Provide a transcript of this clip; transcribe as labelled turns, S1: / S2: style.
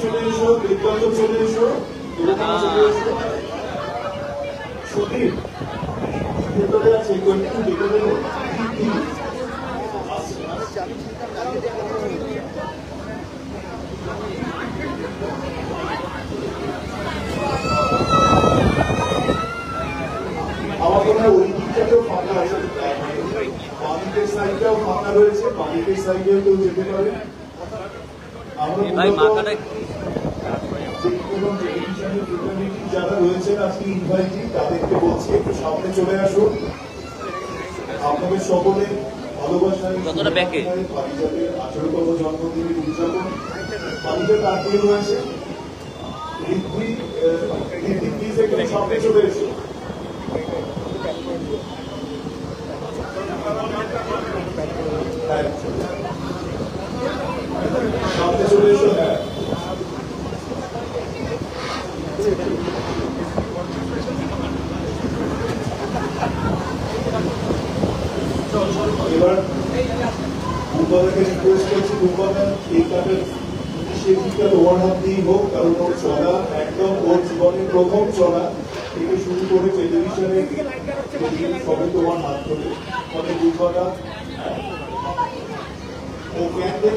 S1: চলে এসো বিজ্ঞপ্ত চলে এসো সুদীপ ভেতরে আছে একটু আমার মনে হয় ওই দিকটাতেও ফাঁকা আছে বাদিকের সাইডটাও ফাঁকা রয়েছে বাদিকের সাইডেও কেউ যেতে পারে। যারা রয়েছেন আজকে ইনভাইটি তাদেরকে বলছি একটু সামনে চলে আসুন। আপনাদের সকলে ভালোবাসায়? পারিজাতের আঠেরোতম জন্মদিনের উদযাপন। পারিজাত আত্মীয় রয়েছে প্লিজ একটু সামনে চলে এসো হ্যাঁ, সামনে চলে এসো হ্যাঁ এবার দুর্গাদাকে রিকোয়েস্ট করছি দুর্গাদা এই কাপের সেদিকটা ওয়ার হাত দিয়েই হোক, কারণ ওর চলা একদম ওর জীবনের প্রথম চলা থেকে শুরু করে টেলিভিশনে সবে তোমার হাত ধরে ফলে দুর্গাদা ও ক্যান্ডেল